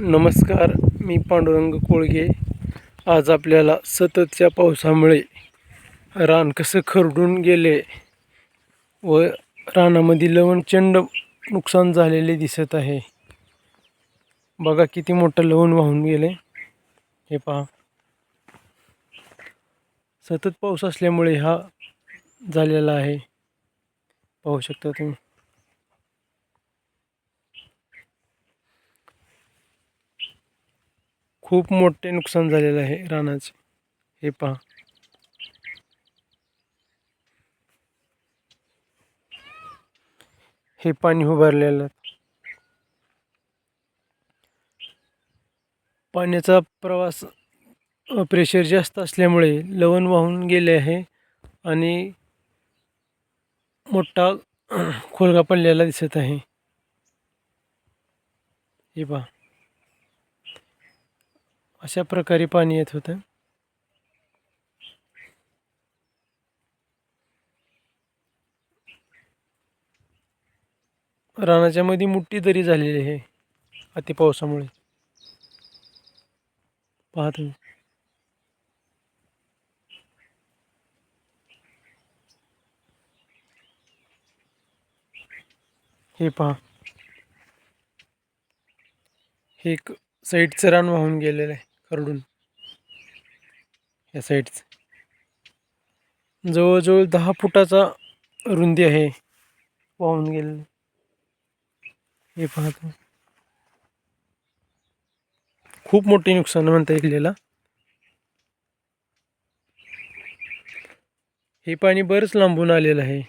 नमस्कार मी पांडुरंग कोळगे. आज आपल्याला सततच्या पावसामुळे रान कसं खरडून गेले व रानामध्ये लवणचंड नुकसान झालेले दिसत आहे. बघा किती मोठं लवण वाहून गेले. हे पहा. सतत पाऊस असल्यामुळे हा झालेला आहे. पाहू शकता तुम्ही. खूप मोठे नुकसान झालेलं आहे रानाचं. हे पहा. हे पाणी उभारलेलं पाण्याचा प्रवास प्रेशर जास्त असल्यामुळे लवण वाहून गेले आहे आणि मोठा खोलगा पडलेला दिसत आहे. हे पहा. अशा प्रकारे पाणी येत होतं. रानाच्या मध्ये मोठी दरी झालेली आहे अति पावसामुळे. पहा तुम्ही हे पहा. हे एक साईडचं रान वाहून गेलेलं आहे. खरडून. या साईडच. जवळजवळ दहा फुटाचा रुंदी आहे. वाहून गेले हे पाहतो खूप मोठे नुकसान म्हणता येईल हे पाणी बरंच लांबून आलेलं आहे.